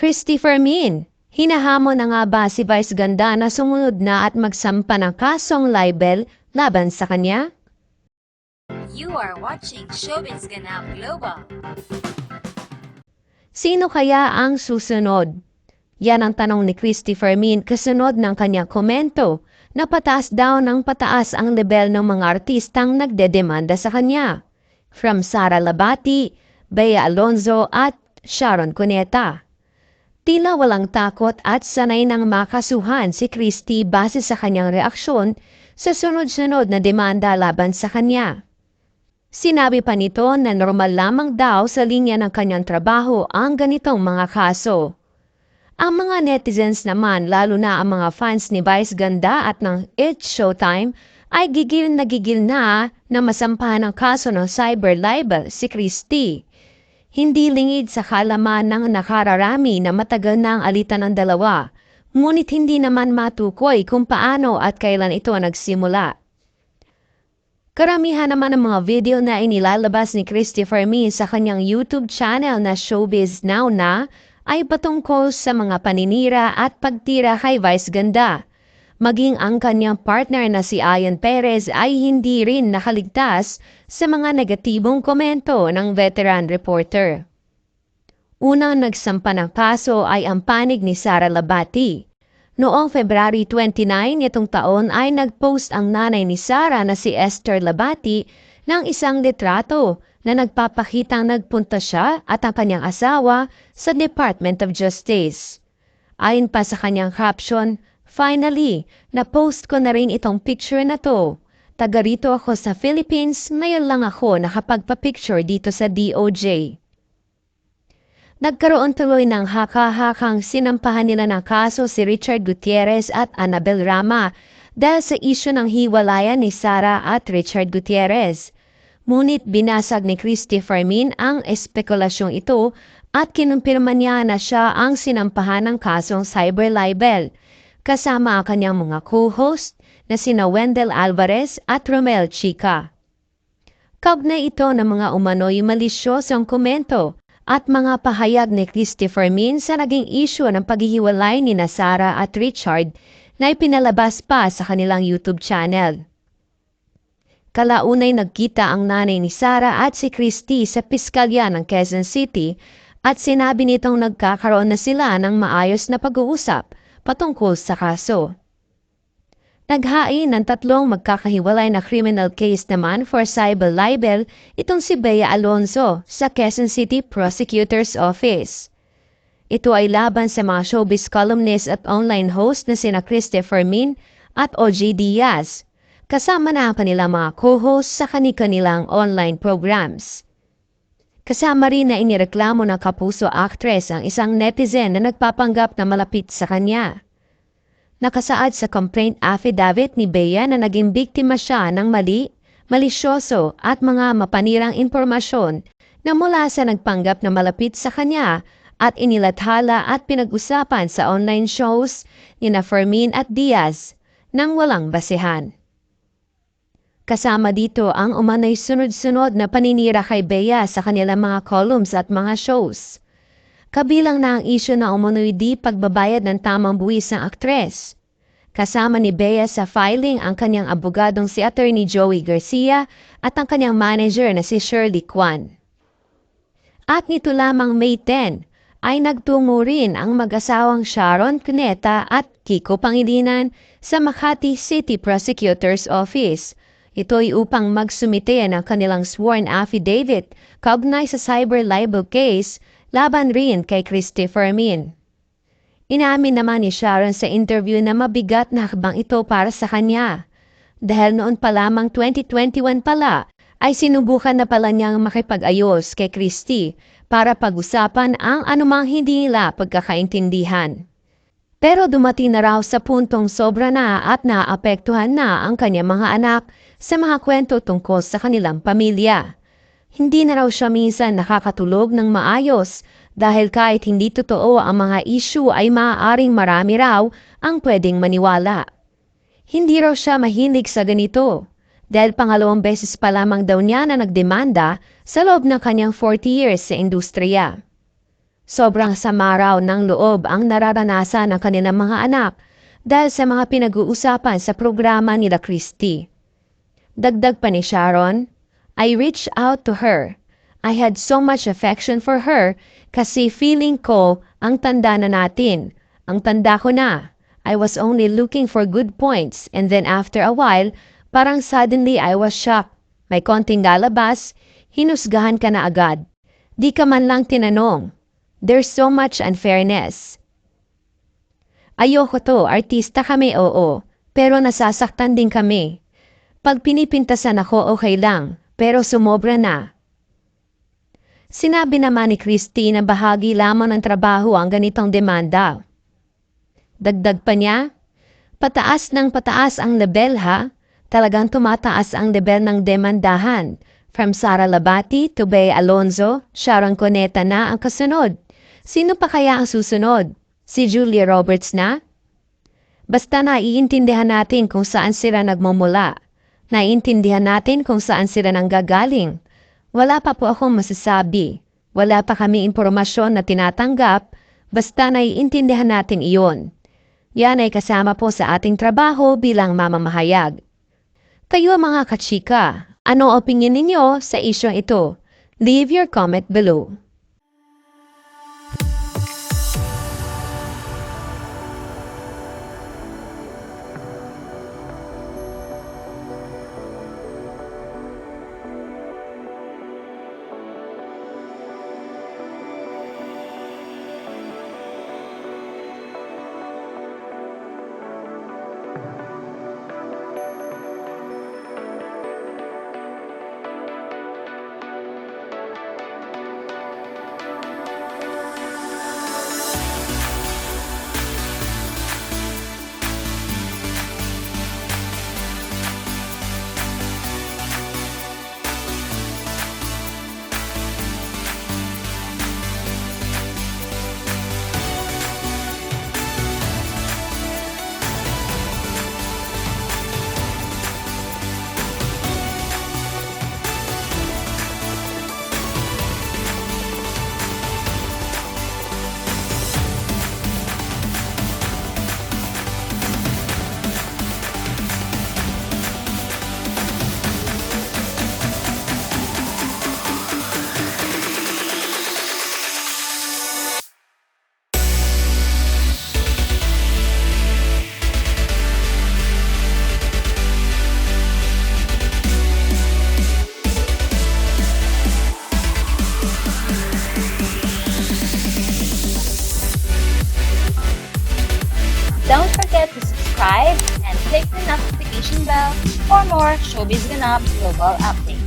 Christy Fermin, hinahamon na nga ba si Vice Ganda na sumunod na at magsampa ng kasong libel laban sa kanya? You are watching Showbiz Ganap Global. Sino kaya ang susunod? Yan ang tanong ni Christy Fermin kasunod ng kanyang komento na pataas daw ng pataas ang level ng mga artistang nagdedemanda sa kanya. From Sara Labati, Bea Alonzo at Sharon Cuneta. Tila walang takot at sanay nang makasuhan si Christy base sa kanyang reaksyon sa sunod-sunod na demanda laban sa kanya. Sinabi pa nito na normal lamang daw sa linya ng kanyang trabaho ang ganitong mga kaso. Ang mga netizens naman, lalo na ang mga fans ni Vice Ganda at ng It's Showtime, ay gigil na gigil na na masampahan ng kaso ng cyber libel si Christy. Hindi lingid sa kalaman ng nakararami na matagal na ang alitan ng dalawa, ngunit hindi naman matukoy kung paano at kailan ito nagsimula. Karamihan naman ng mga video na inilalabas ni Christy Fermin sa kanyang YouTube channel na Showbiz Now na ay patungkol sa mga paninira at pagtira kay Vice Ganda. Maging ang kanyang partner na si Ayan Perez ay hindi rin nakaligtas sa mga negatibong komento ng veteran reporter. Unang nagsampa ng kaso ay ang panig ni Sara Labati. Noong February 29 nitong taon ay nagpost ang nanay ni Sara na si Esther Labati ng isang litrato na nagpapakitang nagpunta siya at ang kanyang asawa sa Department of Justice. Ayon pa sa kanyang caption, Finally, na-post ko na rin itong picture na to. Taga rito ako sa Philippines, ngayon lang ako nakapagpa-picture dito sa DOJ. Nagkaroon tuloy ng haka-hakang sinampahan nila ng kaso si Richard Gutierrez at Annabel Rama dahil sa isyo ng hiwalayan ni Sara at Richard Gutierrez. Ngunit binasag ni Christy Fermin ang espekulasyong ito at kinumpirma niya na siya ang sinampahan ng kasong cyber libel kasama ang kanyang mga co-host na sina Wendell Alvarez at Romel Chica. Kaugnay ito ng mga umano'y malisyosong komento at mga pahayag ni Christy Fermin sa naging issue ng paghihiwalay ni Sara at Richard na ipinalabas pa sa kanilang YouTube channel. Kalaunay nagkita ang nanay ni Sara at si Christy sa piskalya ng Quezon City at sinabi nitong nagkakaroon na sila ng maayos na pag-uusap patungkol sa kaso. Naghain ng tatlong magkakahiwalay na criminal case naman for cyber libel itong si Bea Alonzo sa Quezon City Prosecutor's Office. Ito ay laban sa mga showbiz columnist at online host na sina Christopher Min at OG Diaz, kasama na ang kanilang mga co-host sa kanilang online programs. Kasama rin na inireklamo ng kapuso actress ang isang netizen na nagpapanggap na malapit sa kanya. Nakasaad sa complaint affidavit ni Bea na naging biktima siya ng mali, malisyoso at mga mapanirang impormasyon na mula sa nagpanggap na malapit sa kanya at inilathala at pinag-usapan sa online shows ni na Fermin at Diaz nang walang basehan. Kasama dito ang umano'y sunod-sunod na paninira kay Bea sa kanilang mga columns at mga shows. Kabilang na ang isyo na umano'y di pagbabayad ng tamang buwis ng aktres. Kasama ni Bea sa filing ang kanyang abogadong si Attorney Joey Garcia at ang kanyang manager na si Shirley Kwan. At nito lamang May 10 ay nagtungo rin ang mag-asawang Sharon Cuneta at Kiko Pangilinan sa Makati City Prosecutor's Office. Ito'y upang magsumite ng kanilang sworn affidavit kaugnay sa cyber libel case laban rin kay Christy Fermin. Inamin naman ni Sharon sa interview na mabigat na hakbang ito para sa kanya. Dahil noon pa lamang 2021 pala ay sinubukan na pala niyang makipag-ayos kay Christy para pag-usapan ang anumang hindi nila pagkakaintindihan. Pero dumating na raw sa puntong sobra na at naapektuhan na ang kanyang mga anak sa mga kwento tungkol sa kanilang pamilya. Hindi na raw siya minsan nakakatulog ng maayos dahil kahit hindi totoo ang mga issue ay maaaring marami raw ang pwedeng maniwala. Hindi raw siya mahilig sa ganito dahil pangalawang beses pa lamang daw niya na nagdemanda sa loob ng kanyang 40 years sa industriya. Sobrang sama raw ng loob ang nararanasan ng kanilang mga anak dahil sa mga pinag-uusapan sa programa nila Christy. Dagdag pa ni Sharon, I reached out to her. I had so much affection for her kasi feeling ko ang tanda na natin. Ang tanda ko na. I was only looking for good points and then after a while, parang suddenly I was shocked. May konting galabas, hinusgahan ka na agad. Di ka man lang tinanong. There's so much unfairness. Ayoko to, artista kami oo, pero nasasaktan din kami. Pag pinipintasan ako okay lang, pero sumobra na. Sinabi naman ni Christy na bahagi lamang ng trabaho ang ganitong demanda. Dagdag pa niya, pataas ng pataas ang level ha, talagang tumataas ang level ng demandahan. From Sara Labati to Bea Alonzo, Sharon Coneta na ang kasunod. Sino pa kaya ang susunod? Si Julia Roberts na? Basta naiintindihan natin kung saan sila nagmumula. Naiintindihan natin kung saan sila nanggagaling. Wala pa po akong masasabi. Wala pa kami impormasyon na tinatanggap, basta naiintindihan natin iyon. Yan ay kasama po sa ating trabaho bilang mamamahayag. Kayo mga kachika, ano opinion ninyo sa isyong ito? Leave your comment below. Subscribe and click the notification bell for more Showbiz Ganap global updates.